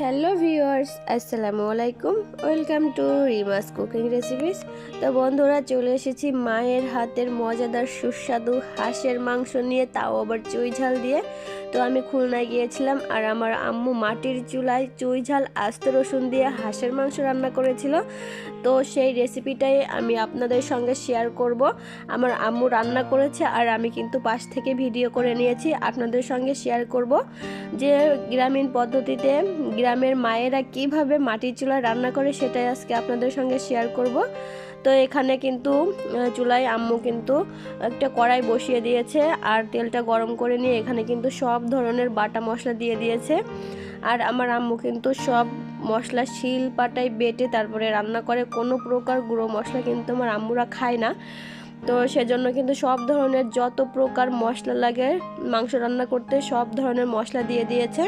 Hello viewers আসসালামু আলাইকুম welcome to Rima's cooking recipes তো বন্ধুরা, চলে এসেছি মায়ের হাতের মজাদার সুস্বাদু হাঁসের মাংস নিয়ে। তাও আবার চুই ঝাল দিয়ে। তো আমি খুলনায় গিয়েছিলাম আর আমার আম্মু মাটির চুলায় চুই ঝাল, আস্ত রসুন দিয়ে হাঁসের মাংস রান্না করেছিল। তো সেই রেসিপিটাই আমি আপনাদের সঙ্গে শেয়ার করব। আমার আম্মু রান্না করেছে আর আমি কিন্তু পাশ থেকে ভিডিও করে নিয়েছি, আপনাদের সঙ্গে শেয়ার করব। যে গ্রামীণ পদ্ধতিতে গ্রামের মায়েরা কীভাবে মাটির চুলায় রান্না করে সেটাই আজকে আপনাদের সঙ্গে শেয়ার করব। তো এখানে কিন্তু চুলায় আম্মু কিন্তু একটা কড়াই বসিয়ে দিয়েছে আর তেলটা গরম করে নিয়ে এখানে কিন্তু সব ধরনের বাটা মশলা দিয়ে দিয়েছে। আর আমার আম্মু কিন্তু সব মশলা শিল পাটায় বেটে তারপরে রান্না করে, কোনো প্রকার গুঁড়ো মশলা কিন্তু আমার আম্মুরা খায় না। তো সেজন্য কিন্তু সব ধরনের যত প্রকার মশলা লাগে, মাংস রান্না করতে সব ধরনের মশলা দিয়ে দিয়েছে।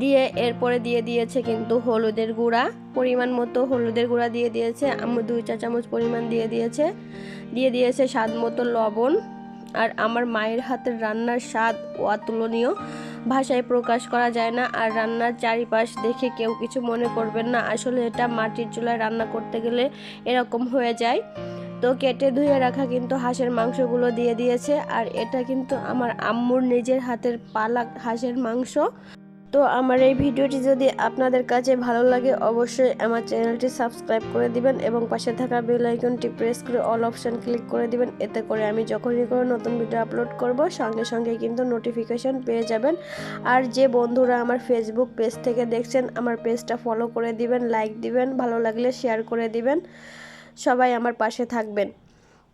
দিয়ে এরপরে দিয়ে দিয়েছে কিন্তু হলুদের গুঁড়া, পরিমাণ মতো হলুদের গুঁড়া দিয়ে দিয়েছে, আম্মু দুই চা চামচ পরিমাণ দিয়ে দিয়েছে দিয়ে দিয়েছে স্বাদ মতো লবণ, আর আমার মায়ের হাতের রান্নার স্বাদ অতুলনীয়, ভাষায় প্রকাশ করা যায় না, আর রান্নার চারিপাশ দেখে কেউ কিছু মনে করবেন না, আসলে এটা মাটির চুলায় রান্না করতে গেলে এরকম হয়ে যায়। তো কেটে ধুয়ে রাখা কিন্তু হাঁসের মাংসগুলো দিয়ে দিয়েছে, আর এটা কিন্তু আমার আম্মুর নিজের হাতের পালা হাঁসের মাংস। তো আমার এই ভিডিওটি যদি আপনাদের কাছে ভালো লাগে, অবশ্যই আমার চ্যানেলটি সাবস্ক্রাইব করে দিবেন এবং পাশে থাকা বেল আইকনটি প্রেস করে অল অপশন ক্লিক করে দিবেন। এতে করে আমি যখনই কোনো নতুন ভিডিও আপলোড করব, সঙ্গে সঙ্গে কিন্তু নোটিফিকেশন পেয়ে যাবেন। আর যে বন্ধুরা আমার ফেসবুক পেজ থেকে দেখছেন, আমার পেজটা ফলো করে দিবেন লাইক দিবেন, ভালো লাগলে শেয়ার করে দিবেন। সবাই আমার পাশে থাকবেন।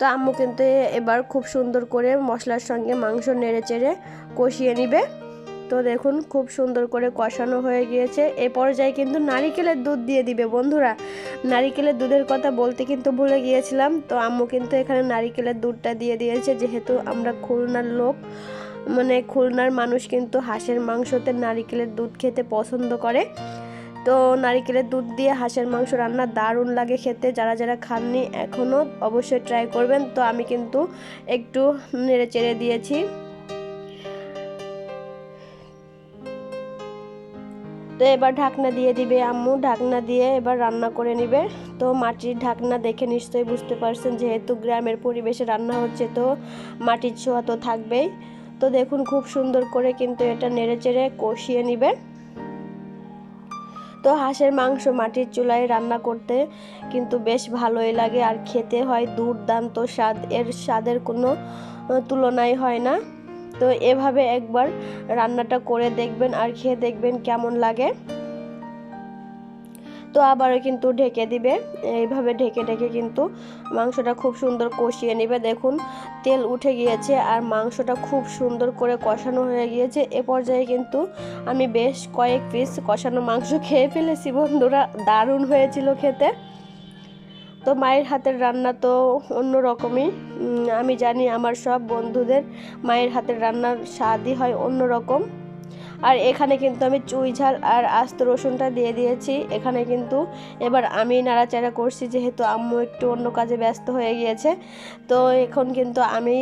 তো আম্মু কিন্তু এবার খুব সুন্দর করে মশলার সঙ্গে মাংস নেড়ে চেড়ে কষিয়ে নিবে। তো দেখুন, খুব সুন্দর করে কষানো হয়ে গিয়েছে। এ পর্যায়ে কিন্তু নারিকেলের দুধ দিয়ে দিবে বন্ধুরা। নারিকেলের দুধের কথা বলতে কিন্তু ভুলে গিয়েছিলাম। তো আম্মু কিন্তু এখানে নারিকেলের দুধটা দিয়ে দিয়েছে। যেহেতু আমরা খুলনার লোক মানে খুলনার মানুষ কিন্তু হাঁসের মাংসতে নারিকেলের দুধ খেতে পছন্দ করে। তো নারিকেলের দুধ দিয়ে হাঁসের মাংস রান্না দারুণ লাগে খেতে। যারা যারা খাননি এখনও অবশ্যই ট্রাই করবেন। তো আমি কিন্তু একটু নেড়ে চেড়ে দিয়েছি। তো এবার ঢাকনা দিয়ে দিবে আম্মু। ঢাকনা দিয়ে এবার রান্না করে নিবে। তো মাটির ঢাকনা দেখে নিশ্চয়ই বুঝতে পারছেন যেহেতু গ্রামের পরিবেশে রান্না হচ্ছে, তো মাটির ছোঁয়া তো থাকবেই। তো দেখুন খুব সুন্দর করে কিন্তু এটা নেড়ে চেড়ে কষিয়ে নিবে। তো হাঁসের মাংস মাটির চুলায় রান্না করতে কিন্তু বেশ ভালোই লাগে, আর খেতে হয় দুর্দান্ত স্বাদ। এর স্বাদের কোনো তুলনাই হয় না। তো এভাবে একবার রান্নাটা করে দেখবেন আর খেয়ে দেখবেন কেমন লাগে। তো আবারও কিন্তু ঢেকে দিবে। এইভাবে ঢেকে ঢেকে কিন্তু মাংসটা খুব সুন্দর কষিয়ে নেবে। দেখুন, তেল উঠে গিয়েছে আর মাংসটা খুব সুন্দর করে কষানো হয়ে গিয়েছে। এ পর্যায়ে কিন্তু আমি বেশ কয়েক পিস কষানো মাংস খেয়ে ফেলেছি বন্ধুরা। দারুণ হয়েছিল খেতে। তো মায়ের হাতের রান্না তো অন্য রকমই। আমি জানি আমার সব বন্ধুদের মায়ের হাতের রান্নার স্বাদই হয় অন্য রকম। আর এখানে কিন্তু আমি চুই ঝাল আর আস্ত রসুনটা দিয়ে দিয়েছি। এখানে কিন্তু এবার আমি নাড়াচাড়া করছি, যেহেতু আম্মু একটু অন্য কাজে ব্যস্ত হয়ে গিয়েছে। তো এখন কিন্তু আমি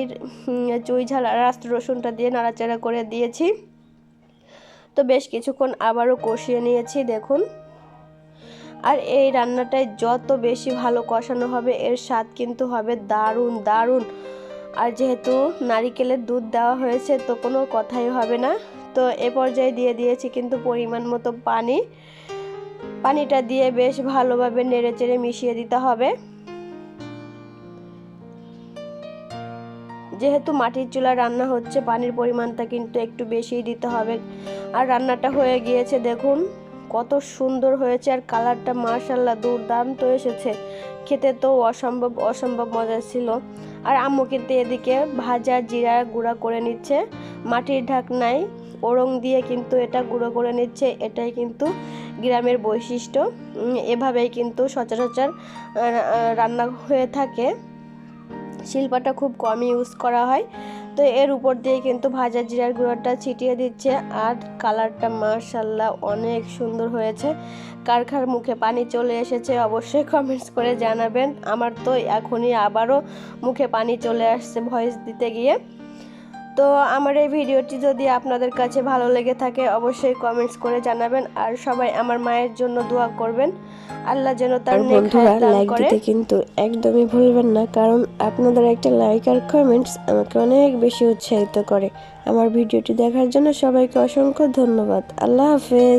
চুই ঝাল আর আস্ত রসুনটা দিয়ে নাড়াচাড়া করে দিয়েছি। তো বেশ কিছুক্ষণ আবারও কষিয়ে নিয়েছি, দেখুন। আর এই রান্নাটায় যত বেশি ভালো কষানো হবে, এর স্বাদ কিন্তু হবে দারুণ দারুণ। আর যেহেতু নারিকেলের দুধ দেওয়া হয়েছে, তো কোনো কথাই হবে না। তো এ পর্যায়ে দিয়ে দিয়েছি কিন্তু পরিমাণ মতো পানি। পানিটা দিয়ে বেশ ভালোভাবে নেড়ে চেড়ে মিশিয়ে দিতে হবে। যেহেতু মাটির চুলা রান্না হচ্ছে, পানির পরিমাণটা কিন্তু একটু বেশিই দিতে হবে। আর রান্নাটা হয়ে গিয়েছে, দেখুন। কত সুন্দর হয়েছে আর কালারটা মার্শাল্লাহ দুর্দান্ত এসেছে। খেতে তো অসম্ভব অসম্ভব মজা ছিল। আর আম্মু কিন্তু এদিকে ভাজা জিরা গুঁড়া করে নিচ্ছে, মাটির ঢাকনায় ওরং দিয়ে কিন্তু এটা গুঁড়ো করে নিচ্ছে, এটাই কিন্তু গ্রামের বৈশিষ্ট্য। এভাবেই কিন্তু সচরাচর রান্না হয়ে থাকে। শিল্পাটা খুব কমই ইউজ করা হয়। তো এর উপর দিয়ে কিন্তু ভাজা জিরার গুঁড়োটা ছিটিয়ে দিচ্ছে আর কালারটা মার্শাল্লাহ অনেক সুন্দর হয়েছে। কারখার কার মুখে পানি চলে এসেছে, অবশ্যই কমেন্টস করে জানাবেন। আমার তো এখনই আবারও মুখে পানি চলে আসছে ভয়েস দিতে গিয়ে। তো আমার এই ভিডিওটি যদি আপনাদের কাছে ভালো লেগে থাকে অবশ্যই কমেন্টস করে জানাবেন আর সবাই আমার মায়ের জন্য দোয়া করবেন। আল্লাহ যেন তার বন্ধুরা লাইক দিতে কিন্তু একদমই ভুলবেন না কারণ আপনাদের একটা লাইক আর কমেন্টস আমাকে অনেক বেশি উৎসাহিত করে। আমার ভিডিওটি দেখার জন্য সবাইকে অসংখ্য ধন্যবাদ। আল্লাহ হাফেজ।